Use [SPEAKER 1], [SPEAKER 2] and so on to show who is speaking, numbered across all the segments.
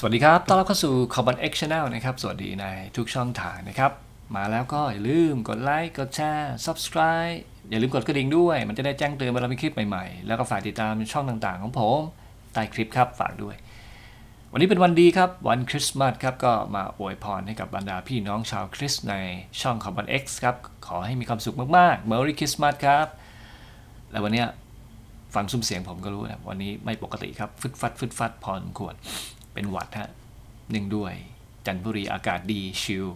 [SPEAKER 1] สวัสดีครับ ต้อนรับเข้าสู่ Carbon X Channel นะครับ สวัสดีในทุกช่องทางนะครับ มาแล้วก็อย่าลืมกดไลค์ กดแชร์ Subscribe อย่าลืมกดกระดิ่งด้วย มันจะได้แจ้งเตือนเวลามีคลิปใหม่ๆ แล้วก็ฝากติดตามช่องต่างๆ ของผมใต้คลิปครับ ฝากด้วย วันนี้เป็นวันดีครับ วันคริสต์มาสครับ ก็มาอวยพรให้กับบรรดาพี่น้องชาวคริสต์ในช่อง Carbon X ครับ ขอให้มีความสุขมากๆ Merry Christmas ครับ และวันนี้ฟังซุ้มเสียงผมก็รู้นะวันนี้ไม่ปกติครับฟึดฟัดฟึดฟัดพอสมควร เป็นหวัดฮะหนึ่งด้วย จันทบุรีอากาศดีชิล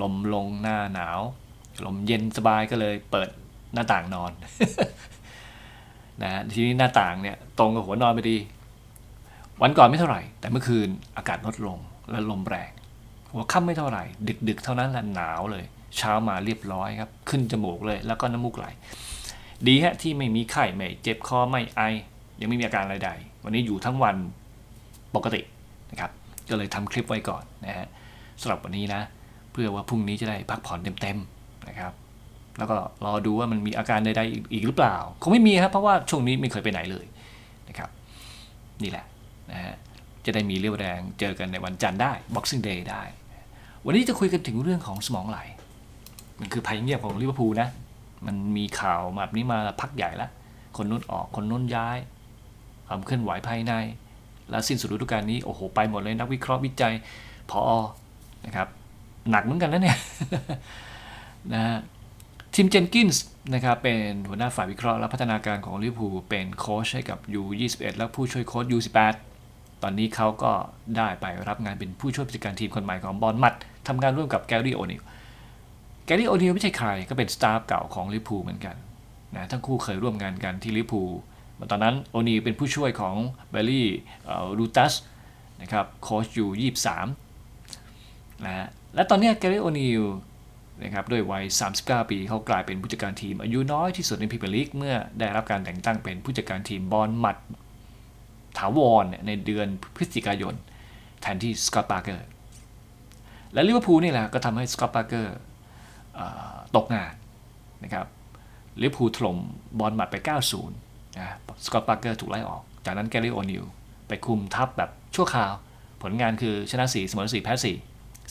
[SPEAKER 1] ลมลงหน้าหนาว ลมเย็นสบายก็เลยเปิดหน้าต่างนอนนะฮะทีนี้หน้าต่างเนี่ยตรงกับหัวนอนไปดี วันก่อนไม่เท่าไหร่ แต่เมื่อคืนอากาศลดลงและลมแรง หัวค่ำไม่เท่าไหร่ดึกดึก ๆ เท่านั้นแหละหนาวเลย เช้ามาเรียบร้อยครับ ขึ้นจมูกเลย แล้วก็น้ำมูกไหล ดีฮะที่ไม่มีไข้ไม่เจ็บคอไม่ไอ ยังไม่มีอาการอะไรใด วันนี้อยู่ทั้งวันปกติ นะครับก็เลยทำคลิปไว้ก่อนนะฮะสำหรับวันนี้นะ เพื่อว่าพรุ่งนี้จะได้พักผ่อนเต็มๆนะครับ แล้วก็รอดูว่ามันมีอาการใดๆอีกอีกหรือเปล่า คงไม่มีครับเพราะว่าช่วงนี้ไม่เคยไปไหนเลยนะครับ นี่แหละนะฮะจะได้มีเรี่ยวแรงเจอกันในวันจันทร์ได้ Boxing Day ได้ วันนี้จะคุยกันถึงเรื่องของสมองไหล มันคือภัยเงียบของลิเวอร์พูลนะ มันมีข่าวแบบนี้มาพักใหญ่แล้ว คนนู้นออกคนนู้นย้าย ความเคลื่อนไหวภายใน แล้วสิ้นสุดฤดูกาลนี้โอ้โหไปหมดเลยนักวิเคราะห์วิจัยพอนะครับหนักเหมือนกันนะเนี่ยนะฮะทีมเจนกินส์นะครับเป็นหัวหน้าฝ่ายวิเคราะห์และพัฒนาการของลิเวอร์พูลเป็นโค้ชให้กับ U21 และผู้ช่วยโค้ช U18 ตอนนี้เขาก็ได้ไปรับงานเป็นผู้ช่วยผู้จัดการทีมคนใหม่ของบอลมัดทำงานร่วมกับแกรี่โอนิลแกรี่โอนิลไม่ใช่ใครก็เป็นสตาฟเก่าของลิเวอร์พูลเหมือนกันนะทั้งคู่เคยร่วมงานกันที่ลิเวอร์พูล ตอนนั้นโอนิลเป็นผู้ช่วยของเบลลี่รูตัสนะครับโค้ชอยู่ 23นะฮะและตอนนี้แกรี่โอนิลนะครับด้วยวัย 39 ปีเขากลายเป็นผู้จัดการทีม อายุน้อยที่สุดในพรีเมียร์ลีกเมื่อได้รับการแต่งตั้งเป็นผู้จัดการทีมบอลมัดถาวรในเดือนพฤศจิกายน แทนที่สกอตต์ปาร์เกอร์และลิเวอร์พูลนี่แหละก็ทำให้สกอตต์ปาร์เกอร์ตกงานนะครับลิเวอร์พูลถล่มบอลหมัดไป 90 นะสกอตต์ปาร์เกอร์ถูกไล่ออก จากนั้นแกรี่โอนิลไปคุมทัพแบบชั่วคราว ผลงานคือชนะ4เสมอ4แพ้4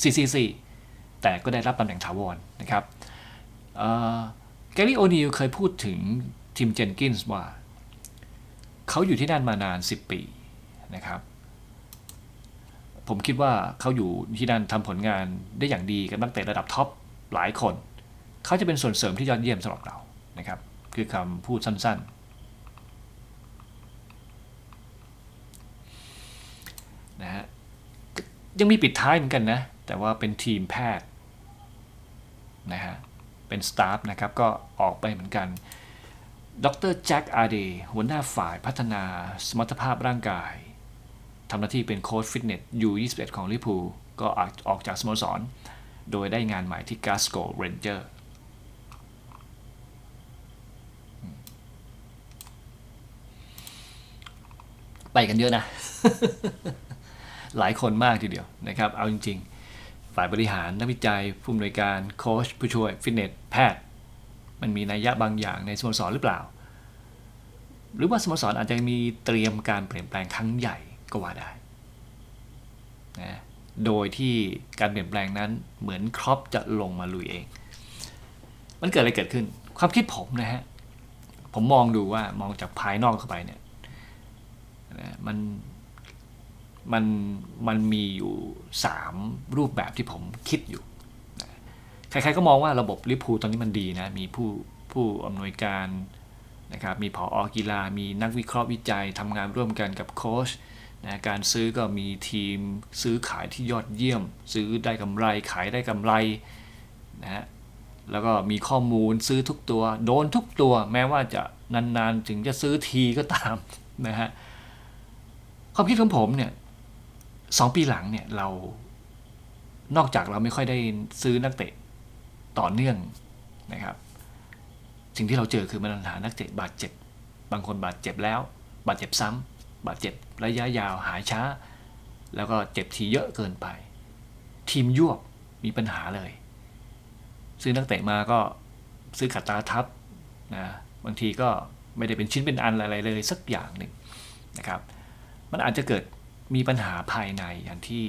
[SPEAKER 1] 4 4 4แต่ก็ได้รับตำแหน่งถาวรนะครับแกรี่โอนิลเคยพูดถึงทีมเจนกินส์ว่า เขาอยู่ที่นั่นมานาน 10 ปีนะครับผมคิดว่าเขาอยู่ที่นั่นทำผลงานได้อย่างดีกับนักเตะระดับท็อปหลายคน เขาจะเป็นส่วนเสริมที่ยอดเยี่ยมสำหรับเรานะครับ คือคำพูดสั้นๆนะฮะ ยังมีปิดท้ายเหมือนกันนะ แต่ว่าเป็นทีมแพทย์นะฮะ เป็นสตาฟนะครับ ก็ออกไปเหมือนกัน ดรแจ็คอาร์เดย์หัวหน้าฝ่ายพัฒนาสมรรถภาพร่างกายทำหน้าที่เป็นโค้ชฟิตเนส U21 ของลิเวอร์พูก็ออกออกจากสโมสร โดยได้งานใหม่ที่ Glasgow Ranger ไปกันเยอะนะ หลายคนมากทีเดียวนะครับ เอาจริง ๆ ฝ่ายบริหารนักวิจัย ผู้อำนวยการโค้ชผู้ช่วยฟิตเนสแพทย์ มันมีนัยยะบางอย่างในสโมสรหรือเปล่า หรือว่าสโมสรอาจจะมีเตรียมการเปลี่ยนแปลงครั้งใหญ่ก็ว่าได้นะโดยที่การเปลี่ยนแปลงนั้นเหมือนครอปจะลงมาลุยเอง มันเกิดอะไรเกิดขึ้น ความคิดผมนะฮะ ผมมองดูว่ามองจากภายนอกเข้าไปเนี่ยนะมัน มันมันมีอยู่ 3 รูปแบบที่ผมคิดอยู่ ใครๆก็มองว่าระบบลิพูตอนนี้มันดีนะ มีผู้ผู้อำนวยการนะครับ มีผออกีฬา มีนักวิเคราะห์วิจัยทำงานร่วมกันกับโค้ชนะการซื้อก็มีทีมซื้อขายที่ยอดเยี่ยม ซื้อได้กำไรขายได้กำไรนะฮะแล้วก็มีข้อมูลซื้อทุกตัว โดนทุกตัวแม้ว่าจะนานๆ ถึงจะซื้อทีก็ตามนะฮะความคิดของผมเนี่ย สองปีหลังเนี่ยเรานอกจากเราไม่ค่อยได้ซื้อนักเตะต่อเนื่องนะครับ สิ่งที่เราเจอคือมันปัญหานักเตะบาดเจ็บ บางคนบาดเจ็บแล้ว บาดเจ็บซ้ำบาดเจ็บระยะยาวหายช้า แล้วก็เจ็บทีเยอะเกินไป ทีมยวบมีปัญหาเลย ซื้อนักเตะมาก็ซื้อขัดตาทับนะบางทีก็ไม่ได้เป็นชิ้นเป็นอันอะไรเลยสักอย่างหนึ่งนะครับ มันอาจจะเกิด มีปัญหาภายในอย่างที่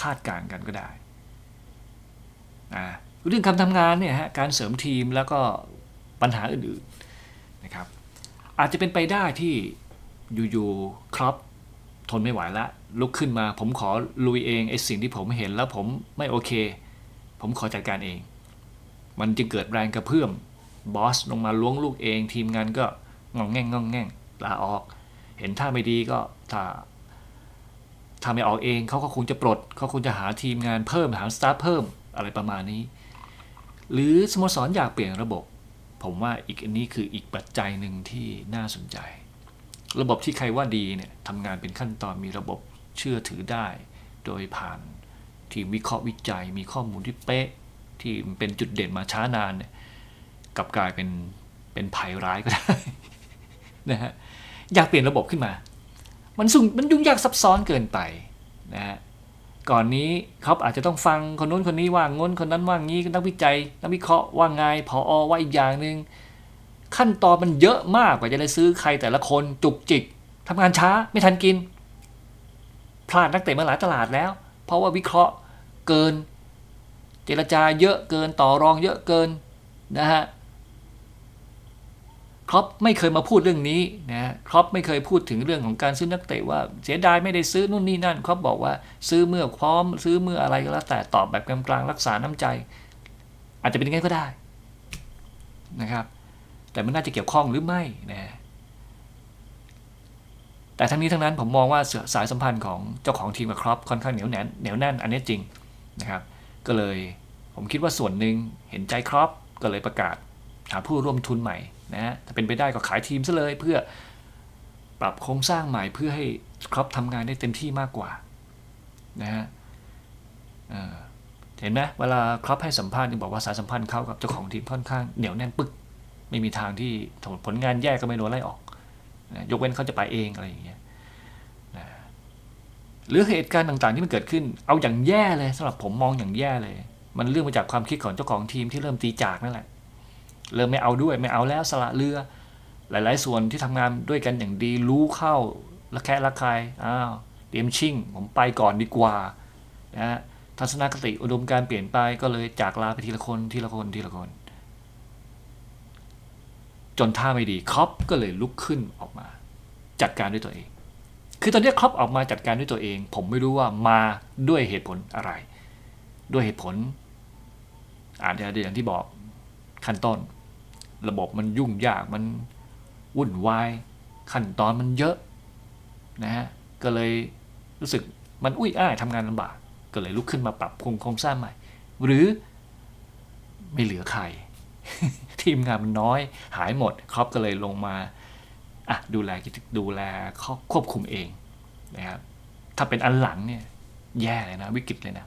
[SPEAKER 1] คาดการณ์กันก็ได้นะเรื่องการทำงานเนี่ยฮะการเสริมทีมแล้วก็ปัญหาอื่นๆนะครับ อาจจะเป็นไปได้ที่อยู่ๆครับทนไม่ไหวละลุกขึ้นมา ผมขอลุยเองไอ้สิ่งที่ผมเห็นแล้วผมไม่โอเค ผมขอจัดการเอง มันจึงเกิดแรงกระเพื่อมบอสลงมาล้วงลูกเอง ทีมงานก็งองแง่งงองแง่งลาออก เห็นท่าไม่ดีก็ถ้า ถ้าไม่ออกเองเขาก็คงจะปลดเขาคงจะหาทีมงานเพิ่มหาสตาฟเพิ่มอะไรประมาณนี้ หรือสโมสรอยากเปลี่ยนระบบ ผมว่าอีกอันนี้คืออีกปัจจัยหนึ่งที่น่าสนใจ ระบบที่ใครว่าดีเนี่ยทำงานเป็นขั้นตอนมีระบบเชื่อถือได้ โดยผ่านทีมวิเคราะห์วิจัย มีข้อมูลที่เป๊ะที่เป็นจุดเด่นมาช้านานเนี่ยกับกลายเป็นเป็นภัยร้ายก็ได้นะฮะอยากเปลี่ยนระบบขึ้นมา มันสุ่งมันยุ่งยากซับซ้อนเกินไปนะฮะก่อนนี้เขาอาจจะต้องฟังคนนู้นคนนี้ว่างง้นคนนั้นว่างี้นักวิจัยนักวิเคราะห์ว่างไงพออว่าอีกอย่างหนึ่งขั้นตอนมันเยอะมากกว่าจะได้ซื้อใครแต่ละคนจุกจิกทำงานช้าไม่ทันกิน พลาดนักเตะมาหลายตลาดแล้ว เพราะว่าวิเคราะห์เกิน เจรจาเยอะเกินต่อรองเยอะเกินนะฮะ ครอปไม่เคยมาพูดเรื่องนี้นะครอปไม่เคยพูดถึงเรื่องของการซื้อนักเตะว่าเสียดายไม่ได้ซื้อนู่นนี่นั่นครอปบอกว่าซื้อเมื่อพร้อม ซื้อเมื่ออะไรก็แล้วแต่ตอบแบบกลางๆรักษาน้ำใจ อาจจะเป็นยังไงก็ได้นะครับ แต่มันน่าจะเกี่ยวข้องหรือไม่นะแต่ทั้งนี้ทั้งนั้นผมมองว่าสายสัมพันธ์ของเจ้าของทีมกับครอปค่อนข้างเหนียวแน่นเหนียวแน่นอันนี้จริงนะครับ ก็เลยผมคิดว่าส่วนหนึ่งเห็นใจครอปก็เลยประกาศหาผู้ร่วมทุนใหม่ นะฮะถ้าเป็นไปได้ก็ขายทีมซะเลยเพื่อปรับโครงสร้างใหม่เพื่อให้ครอปทำงานได้เต็มที่มากกว่านะฮะเห็นไหมเวลาครอปให้สัมภาษณ์ยังบอกว่าสายสัมพันธ์เขากับเจ้าของทีมค่อนข้างเหนียวแน่นปึก ไม่มีทางที่ผลงานแย่ก็ไม่โดนไล่ออกนะยกเว้นเขาจะไปเองอะไรอย่างเงี้ยนะหรือเหตุการณ์ต่างๆที่มันเกิดขึ้น เอาอย่างแย่เลยสำหรับผมมองอย่างแย่เลย มันเรื่องมาจากความคิดของเจ้าของทีมที่เริ่มตีจากนั่นแหละ เริ่มไม่เอาด้วยไม่เอาแล้วสละเรือ หลาย ๆ ส่วนที่ทำงานด้วยกันอย่างดีรู้เข้าละแคะละคายอ้าวเตรียมชิ่ง ผมไปก่อนดีกว่านะฮะทัศนคติอุดมการเปลี่ยนไปก็เลยจากลาไปทีละคนทีละคนทีละคน จนท่าไม่ดีครอปก็เลยลุกขึ้นออกมา จัดการด้วยตัวเอง คือตอนนี้ครอปออกมาจัดการด้วยตัวเอง ผมไม่รู้ว่ามาด้วยเหตุผลอะไร ด้วยเหตุผลอาจจะอย่างที่บอก ขั้นต้นระบบมันยุ่งยากมันวุ่นวาย ขั้นตอนมันเยอะนะฮะก็เลยรู้สึกมันอุ้ยอ้ายทำงานลำบาก ก็เลยลุกขึ้นมาปรับโครงสร้างใหม่ หรือไม่เหลือใคร ทีมงานมันน้อย หายหมดครอบก็เลยลงมาอะดูแลดูแลควบคุมเองนะครับถ้าเป็นอันหลังเนี่ยแย่เลยนะ วิกฤตเลยนะ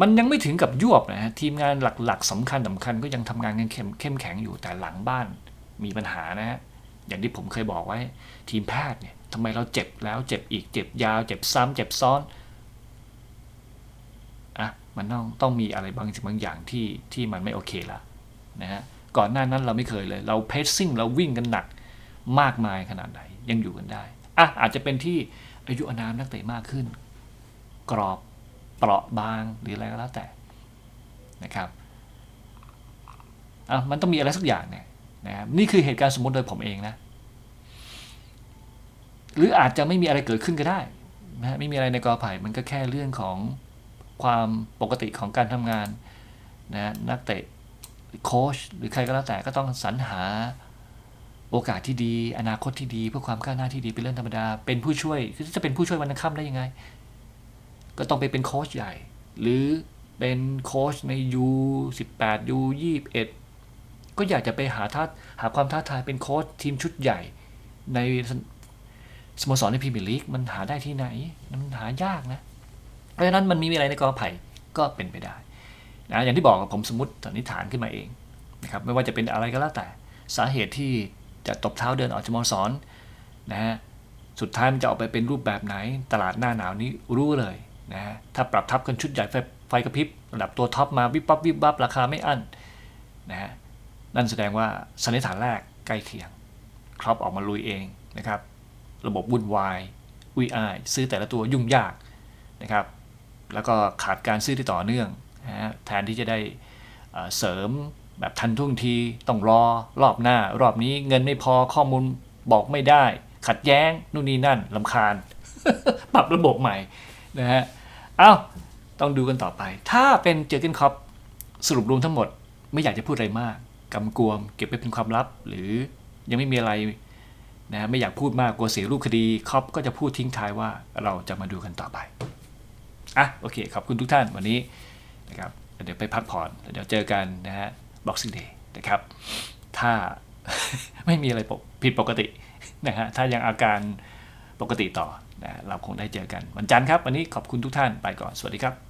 [SPEAKER 1] มันยังไม่ถึงกับยวบนะฮะทีมงานหลักๆสำคัญสาคัญก็ยังทำงานกันเข้มเข้มแข็งอยู่แต่หลังบ้านมีปัญหานะฮะอย่างที่ผมเคยบอกไว้ ทีมแพทย์เนี่ยทำไมเราเจ็บแล้วเจ็บอีกเจ็บยาว เจ็บซ้ำเจ็บซ้อนอะมันต้องต้องมีอะไรบางสิ่งบางอย่างที่ที่มันไม่โอเคละนะฮะก่อนหน้านั้นเราไม่เคยเลย เราเพสซิ่งเราวิ่งกันหนักมากมายขนาดไหนยังอยู่กันได้อะอาจจะเป็นที่อายุอานามนักเตะมากขึ้น กรอบ เปราะบางหรืออะไรก็แล้วแต่นะครับอะมันต้องมีอะไรสักอย่างเนี่ยนะครับนี่คือเหตุการณ์สมมติโดยผมเองนะ หรืออาจจะไม่มีอะไรเกิดขึ้นก็ได้นะไม่มีอะไรในกอไผ่มันก็แค่เรื่องของความปกติของการทำงานนะนักเตะโค้ชหรือใครก็แล้วแต่ก็ต้องสรรหาโอกาสที่ดี อนาคตที่ดี เพื่อความก้าวหน้าที่ดีเป็นเรื่องธรรมดา เป็นผู้ช่วยคือจะเป็นผู้ช่วยวันนัค่ำได้ยังไง ก็ต้องไปเป็นโค้ชใหญ่ หรือเป็นโค้ชใน U18 U21 ก็อยากจะไปหาท้าหาความท้าทายเป็นโค้ชทีมชุดใหญ่ ในสโมสรในพรีเมียร์ลีกมันหาได้ที่ไหน มันหายากนะ เพราะฉะนั้นมันมีอะไรในกอไผ่ก็เป็นไปได้นะอย่างที่บอกผมสมมติสันนิษฐานขึ้นมาเองนะครับไม่ว่าจะเป็นอะไรก็แล้วแต่สาเหตุที่จะตบเท้าเดินออกจากสโมสรนะฮะสุดท้ายมันจะออกไปเป็นรูปแบบไหน ตลาดหน้าหนาวนี้รู้เลย นะถ้าปรับทับกันชุดใหญ่ไฟไฟกระพริบระดับตัวท็อปมาวิบวับวิบวับราคาไม่อั้นนะฮะนั่นแสดงว่าสันนิษฐานแรกใกล้เคียงครอปออกมาลุยเองนะครับ ระบบวุ่นวายอุยอายซื้อแต่ละตัวยุ่งยากนะครับ แล้วก็ขาดการซื้อที่ต่อเนื่องนะแทนที่จะได้เอ่อเสริมแบบทันท่วงทีต้องรอรอบหน้า รอบนี้เงินไม่พอข้อมูลบอกไม่ได้ ขัดแย้งนู่นนี่นั่นลำคาญ ปรับระบบใหม่นะฮะ เอ้าต้องดูกันต่อไป ถ้าเป็นเจอร์เกนคอปสรุปรวมทั้งหมด ไม่อยากจะพูดอะไรมากกำกวม เก็บไว้เป็นความลับ หรือยังไม่มีอะไรนะไม่อยากพูดมากกลัวเสียรูปคดีคอปก็จะพูดทิ้งท้ายว่าเราจะมาดูกันต่อไปอะโอเคขอบคุณทุกท่านวันนี้นะครับเดี๋ยวไปพักผ่อนเดี๋ยวเจอกันนะฮะ Boxing Day นะครับ ถ้าไม่มีอะไรผิดปกตินะฮะถ้ายังอาการปกติต่อ นะเราคงได้เจอกันวันจันทร์ครับ วันนี้ขอบคุณทุกท่านไปก่อนสวัสดีครับ